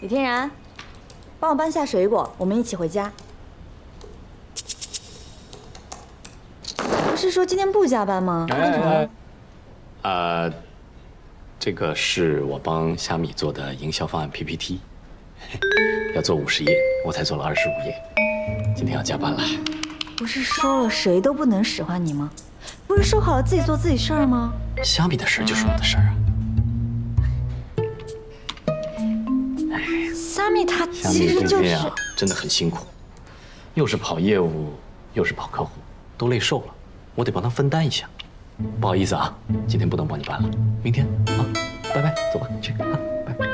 李天然，帮我搬下水果，我们一起回家。不是说今天不加班吗？干什么？呃，这个是我帮虾米做的营销方案 PPT，要做五十页，我才做了二十五页，今天要加班了。不是说了谁都不能使唤你吗？不是说好了自己做自己事儿吗？虾米的事就是我的事儿啊。他虾米最其实就是近啊，真的很辛苦，又是跑业务，又是跑客户，都累瘦了，我得帮他分担一下。不好意思啊，今天不能帮你搬了，明天啊，拜拜，走吧，去啊，拜拜。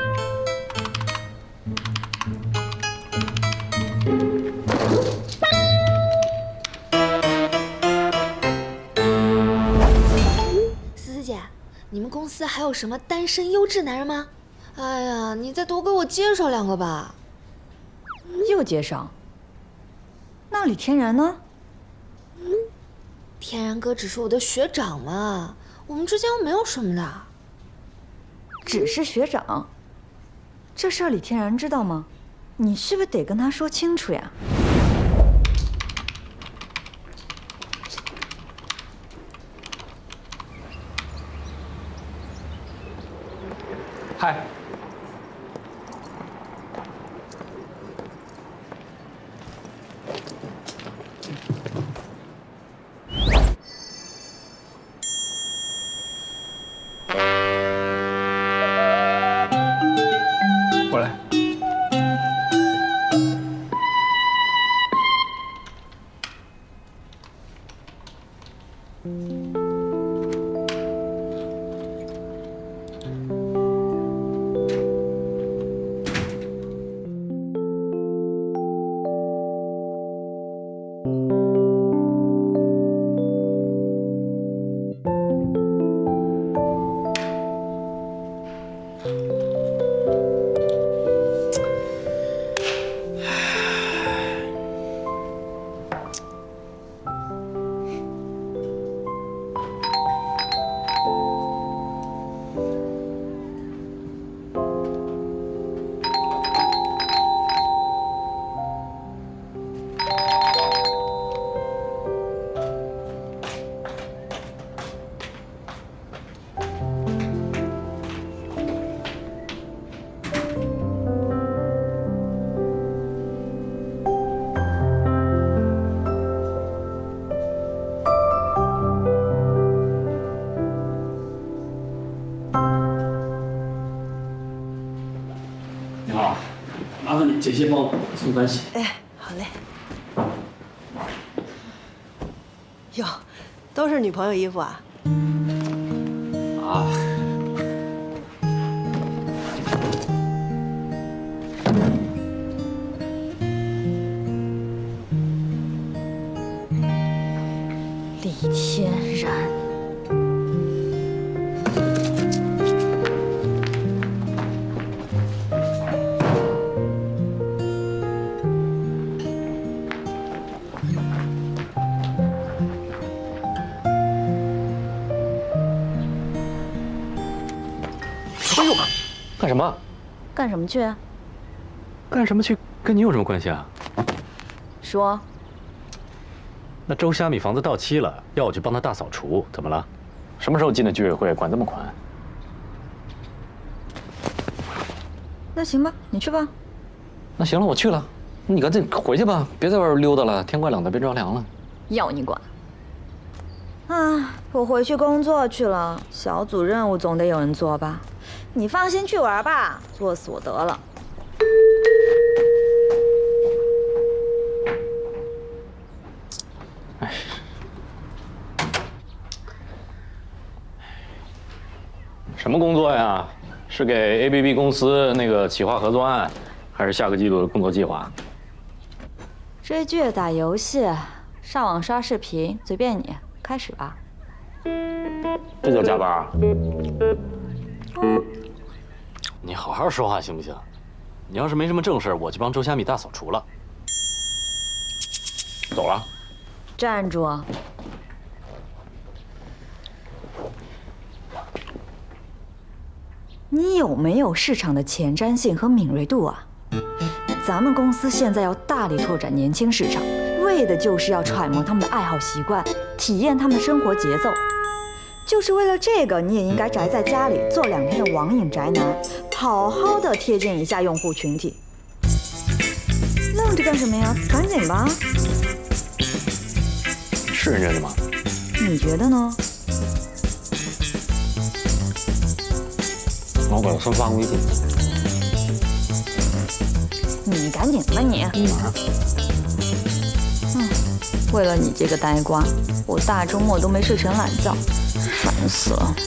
思思姐，你们公司还有什么单身优质男人吗？哎呀，你再多给我介绍两个吧。又介绍。那李天然呢？天然哥只是我的学长嘛，我们之间又没有什么的。只是学长。这事儿李天然知道吗？你是不是得跟他说清楚呀？嗨，过来。麻烦你这些帮我送关系。哎，好嘞。哟，都是女朋友衣服啊？啊，李天然，干什么？干什么去？干什么去？跟你有什么关系啊？说，那周虾米房子到期了，要我去帮他大扫除，怎么了？什么时候进的居委会，管这么宽？那行吧，你去吧。那行了，我去了。你赶紧回去吧，别在外边溜达了，天快冷的，别着凉了。要你管！啊，我回去工作去了，小组任务总得有人做吧？你放心去玩吧，做死我得了。什么工作呀？是给 ABB 公司那个企划合作案，还是下个季度的工作计划？追剧、打游戏、上网刷视频，随便你，开始吧。这叫加班啊？你好好说话行不行？你要是没什么正事，我去帮周虾米大扫除了。走了。站住！你有没有市场的前瞻性和敏锐度啊？咱们公司现在要大力拓展年轻市场，为的就是要揣摩他们的爱好习惯，体验他们的生活节奏。就是为了这个，你也应该宅在家里做两天的网瘾宅男，好好的贴近一下用户群体。愣着干什么呀？赶紧吧！是认真的吗？你觉得呢？我给他先发个微信。你赶紧吧你！马上。嗯，为了你这个呆瓜，我大周末都没睡成懒觉，烦死了。